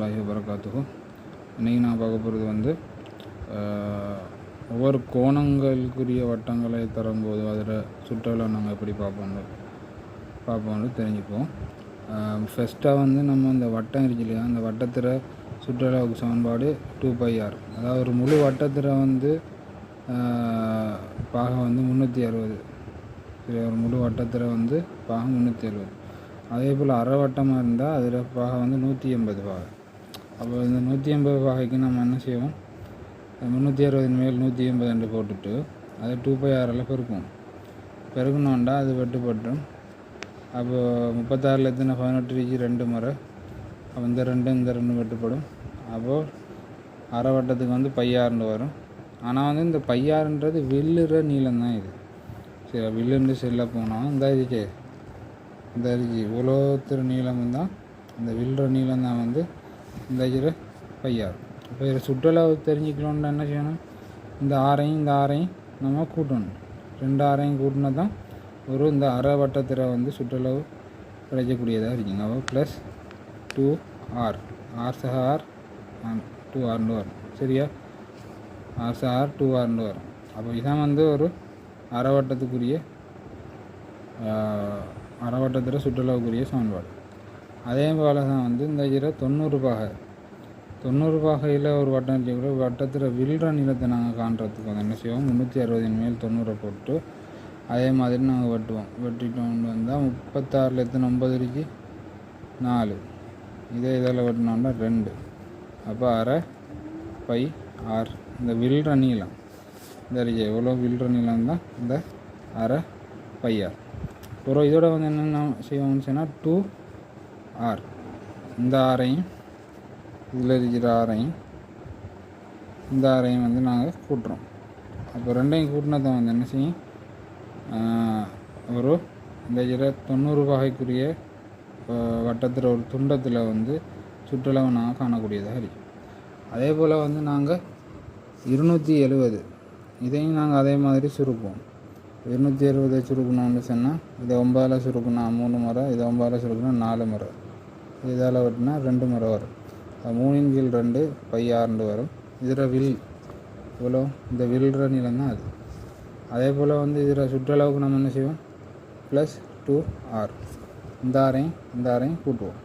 இன்றைக்கி நான் பார்க்க போகிறது வந்து ஒவ்வொரு கோணங்களுக்குரிய வட்டங்களை தரும்போது அதில் சுற்றுலா நாங்கள் எப்படி பார்ப்போம் பார்ப்போம்னு தெரிஞ்சுப்போம். ஃபஸ்ட்டாக வந்து நம்ம இந்த வட்டம் இருக்கு இல்லையா அந்த வட்டத்தில் சுற்றுலாவுக்கு சமன்பாடு டூ பை ஆர் அதாவது ஒரு முழு வட்டத்தில் வந்து பாகம் வந்து முந்நூற்றி அறுபது. சரி ஒரு முழு வட்டத்தில் வந்து பாகம் முந்நூற்றி அறுபது. அதே போல் அரை வட்டமாக இருந்தால் அதில் பாகம் வந்து நூற்றி எண்பது பாகம். அப்போ இந்த நூற்றி ஐம்பது வகைக்கு நம்ம என்ன செய்வோம்? முந்நூற்றி அறுபது மேல் நூற்றி எண்பது என்று போட்டுட்டு அது டூ பை ஆறில் பெருக்கும் பெருக்கணுண்டா அது வெட்டுப்பட்டும். அப்போ முப்பத்தாறில் எத்தனை? பதினெட்டு ரீச்சு ரெண்டு முறை. அப்போ இந்த ரெண்டு இந்த ரெண்டு வெட்டுப்படும். அப்போது அரை வட்டத்துக்கு வந்து பையாறுன்னு வரும். ஆனால் வந்து இந்த பையாறுன்றது வில்லுற நீளம் தான் இது. சரி வில்லுன்னு செல்ல போனால் இந்த இதுக்கு இந்த இதுக்கு இவ்வளோ நீளமும் தான். இந்த வில்ற நீளம் தான் வந்து இந்த இரு பையாறு இப்போ இதில் சுற்றளவு தெரிஞ்சுக்கணுன்னா என்ன செய்யணும்? இந்த ஆறையும் இந்த ஆறையும் நம்ம கூட்டணும். ரெண்டு ஆறையும் கூட்டினா தான் ஒரு இந்த அரை வட்டத்தில் வந்து சுற்றளவு கிடைக்கக்கூடியதாக இருக்குங்க. அப்போ ப்ளஸ் டூ ஆர் ஆர் சஹ ஆர் டூ ஆர்னு வரும். சரியா? ஆர் சஹ ஆர் டூ ஆர்னு வரும். அப்போ இதான் வந்து ஒரு அரை வட்டத்துக்குரிய அறவட்டத்தில் அரை வட்டத்தில் சுற்றளவுக்குரிய சமன்பாடு. அதே போல் தான் வந்து இந்த இதில் தொண்ணூறு பாகை. தொண்ணூறு பாகையில் ஒரு வட்டம் கூட வட்டத்தில் வில்ற நீளத்தை நாங்கள் காண்றதுக்கு வந்து என்ன செய்வோம்? முந்நூற்றி அறுபதின் மேல் தொண்ணூறை போட்டு அதே மாதிரி நாங்கள் வெட்டுவோம். வெட்டிட்டோம்னு வந்தால் முப்பத்தாறில் எத்தனை? ஒன்பது இருக்கு. நாலு. இதே இதில் வெட்டினோம்னா ரெண்டு. அப்போ அரை பை ஆர். இந்த வில்ற நீளம். இந்த இருக்கு. எவ்வளோ வில்ற நீளம் தான் இந்த அரை பையார் அப்புறம் இதோட வந்து என்னென்ன செய்வோம்னு சொன்னால் டூ ஆர். இந்த ஆரையும் இதில் இருக்கிற ஆரையும் இந்த ஆரையும் வந்து நாங்கள் கூட்டுறோம். அப்போ ரெண்டையும் கூட்டினதை வந்து என்ன செய்யும்? ஒரு இந்த இதில் தொண்ணூறு வகைக்குரிய வட்டத்தில் ஒரு துண்டத்தில் வந்து சுற்றளவு நாங்கள் காணக்கூடியதாக இருக்கும். அதே போல் வந்து நாங்கள் இருநூற்றி எழுபது இதையும் நாங்கள் அதே மாதிரி சுருக்குவோம். இருநூற்றி எழுபதை சுருக்கணும்னு சொன்னால் இதை ஒன்பதில் சுருக்கணும் மூணு முறை இதை ஒன்பதில் சுருக்கணும் நாலு முறை. இதால் வெட்டினா ரெண்டு முறை வரும். மூணின் கீழ் ரெண்டு பை ஆறுண்டு வரும். இதில் வில் இவ்வளோ. இந்த வில்ற நிலம் தான் அது. அதே போல் வந்து இதில் சுற்றளவுக்கு நம்ம என்ன செய்வோம்? ப்ளஸ் டூ ஆர் இந்த ஆரையும் இந்த ஆரையும் கூட்டுவோம்.